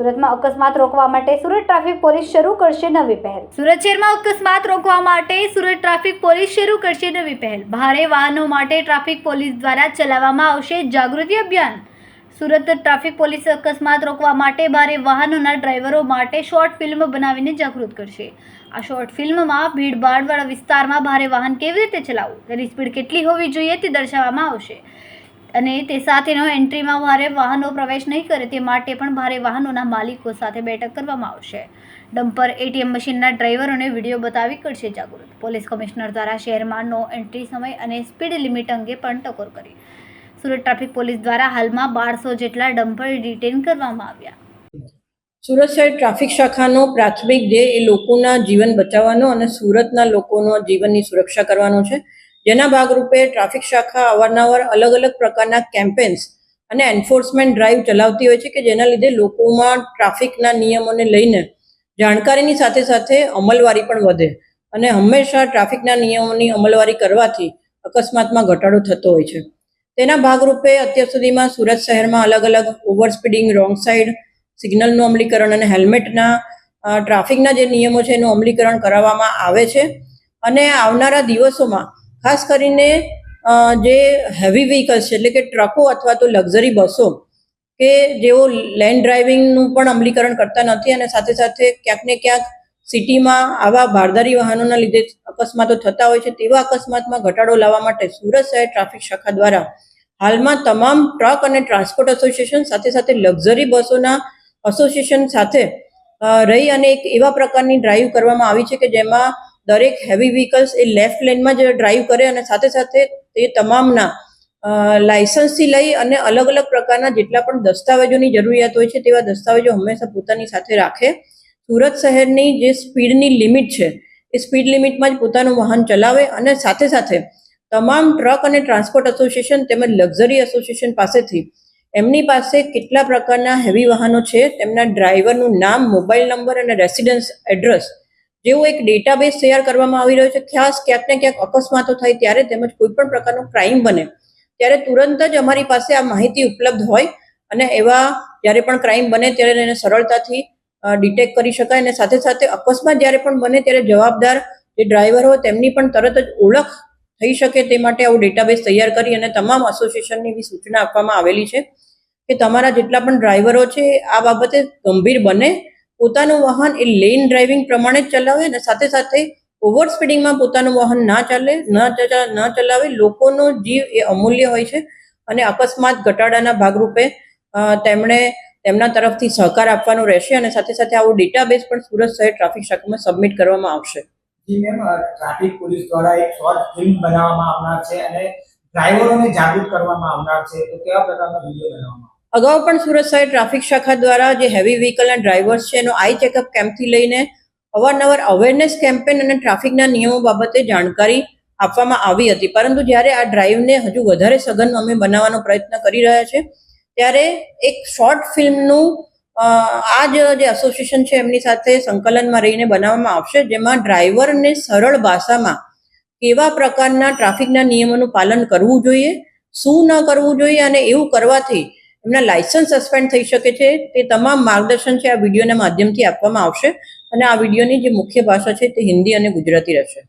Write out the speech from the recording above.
સુરતમાં અકસ્માત રોકવા માટે સુરત ટ્રાફિક પોલીસ શરૂ કરશે નવી પહેલ. સુરત શહેરમાં અકસ્માત રોકવા માટે સુરત ટ્રાફિક પોલીસ શરૂ કરશે નવી પહેલ. ભારે વાહનો માટે ટ્રાફિક પોલીસ દ્વારા ચલાવવામાં આવશે જાગૃતિ અભિયાન. સુરત ટ્રાફિક પોલીસ અકસ્માત રોકવા માટે ભારે વાહનોના ડ્રાઈવરો માટે શોર્ટ ફિલ્મ બનાવીને જાગૃત કરશે. આ શોર્ટ ફિલ્મમાં ભીડભાડવાળા વિસ્તારમાં ભારે વાહન કેવી રીતે ચલાવવું? તેની સ્પીડ કેટલી હોવી જોઈએ તે દર્શાવવામાં આવશે. અને તે સાથેનો એન્ટ્રીમાં ભારે વાહનો પ્રવેશ નહીં કરે તે માટે પણ ભારે વાહનોના માલિકો સાથે બેઠક કરવામાં આવશે. ડમ્પર, એટીએમ મશીનના ડ્રાઈવરોને વીડિયો બતાવી કરશે જાગૃત. પોલીસ કમિશનર દ્વારા શહેરમાં નો એન્ટ્રી સમય અને સ્પીડ લિમિટ અંગે પણ ટકોર કરી. સુરત ટ્રાફિક પોલીસ દ્વારા હાલમાં બારસો જેટલા ડમ્પર ડિટેન કરવામાં આવ્યા. સુરત શહેર ટ્રાફિક શાખાનો પ્રાથમિક ધ્યેય એ લોકોના જીવન બચાવવાનો અને સુરતના લોકોનો જીવનની સુરક્ષા કરવાનો છે. જેના ભાગરૂપે ટ્રાફિક શાખા અવારનવાર અલગ અલગ પ્રકારના કેમ્પેન્સ અને એન્ફોર્સમેન્ટ ડ્રાઈવ ચલાવતી હોય છે કે જેના લીધે લોકોમાં ટ્રાફિકના નિયમોને લઈને જાણકારીની સાથે સાથે અમલવારી પણ વધે અને હંમેશા ટ્રાફિકના નિયમોની અમલવારી કરવાથી અકસ્માતમાં ઘટાડો થતો હોય છે. તેના ભાગરૂપે અત્યાર સુધીમાં સુરત શહેરમાં અલગ અલગ ઓવર સ્પીડિંગ રોંગ સાઈડ, સિગ્નલનું અમલીકરણ અને હેલ્મેટના ટ્રાફિકના જે નિયમો છે એનું અમલીકરણ કરાવવામાં આવે છે. અને આવનારા દિવસોમાં ખાસ કરીને જે હેવી વ્હીકલ્સ છે, એટલે કે ટ્રકો અથવા તો લક્ઝરી બસો, કે જેઓ લેન્ડ ડ્રાઇવિંગનું પણ અમલીકરણ કરતા નથી અને સાથે સાથે ક્યાંક ને ક્યાંક સિટીમાં આવા ભારદારી વાહનોના લીધે અકસ્માતો થતા હોય છે, તેવા અકસ્માતમાં ઘટાડો લાવવા માટે સુરત શહેર ટ્રાફિક શાખા દ્વારા હાલમાં તમામ ટ્રક અને ટ્રાન્સપોર્ટ એસોસિએશન સાથે સાથે લક્ઝરી બસોના એસોસિએશન સાથે રહી અને એક એવા પ્રકારની ડ્રાઈવ કરવામાં આવી છે કે જેમાં દરેક હેવી વ્હીકલ્સ એ લેફ્ટ લેનમાં જ ડ્રાઈવ કરે અને સાથે સાથે તે તમામના લાયસન્સથી લઈ અને અલગ અલગ પ્રકારના જેટલા પણ દસ્તાવેજોની જરૂરિયાત હોય છે તેવા દસ્તાવેજો હંમેશા પોતાની સાથે રાખે. સુરત શહેરની જે સ્પીડની લિમિટ છે, એ સ્પીડ લિમિટમાં જ પોતાનું વાહન ચલાવે અને સાથે સાથે તમામ ટ્રક અને ટ્રાન્સપોર્ટ એસોસિએશન તેમજ લક્ઝરી એસોસિએશન પાસેથી એમની પાસે કેટલા પ્રકારના હેવી વાહનો છે, તેમના ડ્રાઈવરનું નામ, મોબાઈલ નંબર અને રેસિડન્સ એડ્રેસ જેવો એક ડેટાબેઝ તૈયાર કરવામાં આવી રહ્યો છે, ખાસ ક્યાંક ને ક્યાંક અકસ્માતો થાય ત્યારે તેમજ કોઈ પણ પ્રકારનો ક્રાઇમ બને, ત્યારે તુરંત જ અમારી પાસે આ માહિતી ઉપલબ્ધ હોય અને એવા જ્યારે પણ ક્રાઇમ બને ત્યારે એને સરળતાથી ડિટેક્ટ કરી શકાય અને સાથે સાથે અકસ્માત જ્યારે પણ બને ત્યારે જવાબદાર જે ડ્રાઈવર હોય તેમની પણ તરત જ ઓળખ થઈ શકે તે માટે આવું ડેટાબેઝ તૈયાર કરી અને તમામ એસોસિએશનની એવી સૂચના આપવામાં આવેલી છે કે તમારા જેટલા પણ ડ્રાઈવરો છે, આ બાબતે ગંભીર બને પોતાનું વાહન એ લેન ડ્રાઇવિંગ પ્રમાણે જ ચલાવે અને સાથે સાથે ઓવર સ્પીડિંગમાં પોતાનું વાહન ના ચાલે, ન ચલાવે, લોકોનો જીવ એ અમૂલ્ય હોય છે અને અકસ્માત ઘટાડાના ભાગરૂપે તેમણે તેમના તરફથી સહકાર આપવાનો રહેશે અને સાથે સાથે આવો ડેટાબેઝ પણ સુરત શહેર ટ્રાફિક શાખામાં સબમિટ કરવામાં આવશે. ટ્રાફિક પોલીસ દ્વારા એક શોર્ટ ફિલ્મ બનાવવામાં આવનાર છે અને ડ્રાઈવરોને જાગૃત કરવામાં આવનાર છે. તો કેવા પ્રકારનો વીડિયો બનાવવામાં અગાઉ પણ સુરત શહેર ટ્રાફિક શાખા દ્વારા જે હેવી વ્હીકલના ડ્રાઈવર્સ છે એનો આઈ ચેકઅપ કેમ્પથી લઈને અવારનવાર અવેરનેસ કેમ્પેન અને ટ્રાફિકના નિયમો બાબતે જાણકારી આપવામાં આવી હતી. પરંતુ જ્યારે આ ડ્રાઈવને હજુ વધારે સઘન અમે બનાવવાનો પ્રયત્ન કરી રહ્યા છે, ત્યારે એક શોર્ટ ફિલ્મનું આ જ એસોસિએશન છે એમની સાથે સંકલનમાં રહીને બનાવવામાં આવશે, જેમાં ડ્રાઈવરને સરળ ભાષામાં કેવા પ્રકારના ટ્રાફિકના નિયમોનું પાલન કરવું જોઈએ, શું ન કરવું જોઈએ અને એવું કરવાથી એમના લાયસન્સ સસ્પેન્ડ થઈ શકે છે, તે તમામ માર્ગદર્શન છે, આ વિડીયોના માધ્યમથી આપવામાં આવશે અને આ વિડીયોની જે મુખ્ય ભાષા છે તે હિન્દી અને ગુજરાતી રહેશે.